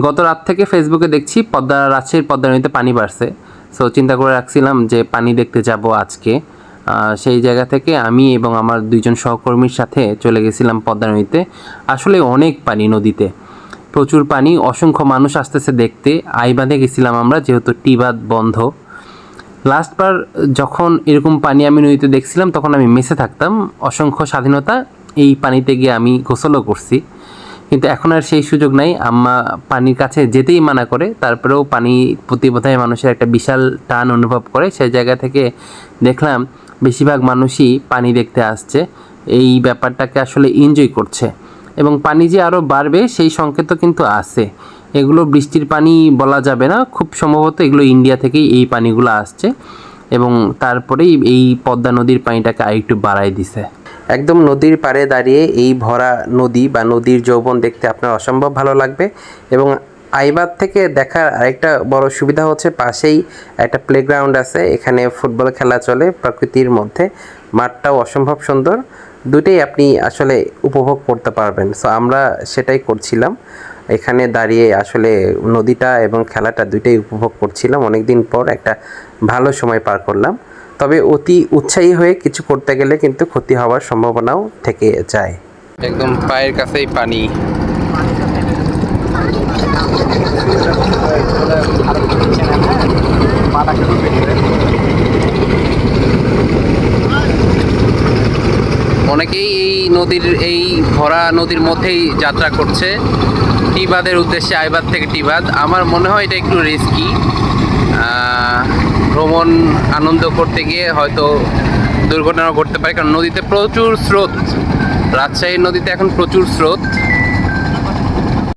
গত রাত থেকে ফেসবুকে দেখছি পদ্মা রাজশাহীর পদ্মা নদীতে পানি বাড়ছে। সো চিন্তা করে রাখছিলাম যে পানি দেখতে যাব আজকে। সেই জায়গা থেকে আমি এবং আমার দুইজন সহকর্মীর সাথে চলে গেছিলাম পদ্মা নদীতে। আসলে অনেক পানি নদীতে। প্রচুর পানি, অসংখ্য মানুষ আসতেছে দেখতে। আইবাঁধে গেছিলাম আমরা, যেহেতু টিবাদ বন্ধ। লাস্টবার যখন এরকম পানি আমি নদীতে দেখছিলাম, তখন আমি মেসে থাকতাম। অসংখ্য স্বাধীনতা, এই পানিতে গিয়ে আমি গোসলও করছি। কিন্তু এখন আর সেই সুযোগ নাই। আম্মা পানির কাছে যেতেই মানা করে, তারপরেও পানি প্রতি বোধহয় মানুষের একটা বিশাল টান অনুভব করে। সেই জায়গা থেকে দেখলাম বেশিরভাগ মানুষই পানি দেখতে আসছে। এই ব্যাপারটাকে আসলে এনজয় করছে। এবং পানি যে আরও বাড়বে, সেই সংকেতও কিন্তু আছে। এগুলো বৃষ্টির পানি বলা যাবে না। খুব সম্ভবত এগুলো ইন্ডিয়া থেকেই এই পানিগুলো আসছে। এবং তারপরেই এই পদ্মা নদীর পানিটাকে আরেকটু বাড়াই দিছে। একদম নদীর পাড়ে দাঁড়িয়ে এই ভরা নদী বা নদীর যৌবন দেখতে আপনার অসম্ভব ভালো লাগবে এবং আইবাদ থেকে দেখার আরেকটা বড় সুবিধা হচ্ছে পাশেই একটা প্লেগ্রাউন্ড আছে, এখানে ফুটবল খেলা চলে প্রকৃতির মধ্যে। মাঠটাও অসম্ভব সুন্দর। দুটোই আপনি আসলে উপভোগ করতে পারবেন। সো আমরা সেটাই করছিলাম। এখানে দাঁড়িয়ে আসলে নদীটা এবং খেলাটা দুইটাই উপভোগ করছিলাম। অনেক দিন পর একটা ভালো সময় পার করলাম। তবে অতি উৎসাহী হয়ে কিছু করতে গেলে কিন্তু ক্ষতি হওয়ার সম্ভাবনাও থেকে যায়। একদম পায়ের কাছেই পানি। অনেকেই এই নদীর, এই ভরা নদীর মধ্যেই যাত্রা করছে। টিবাদের উদ্দেশ্যে আইবাদ থেকে টিবাদ। আমার মনে হয় এটা একটু রিস্কি ভ্রমণ আনন্দ করতে গিয়ে হয়তো দুর্ঘটনা ঘটতে পারে, কারণ নদীতে প্রচুর স্রোত। রাজশাহীর নদীতে এখন প্রচুর স্রোত।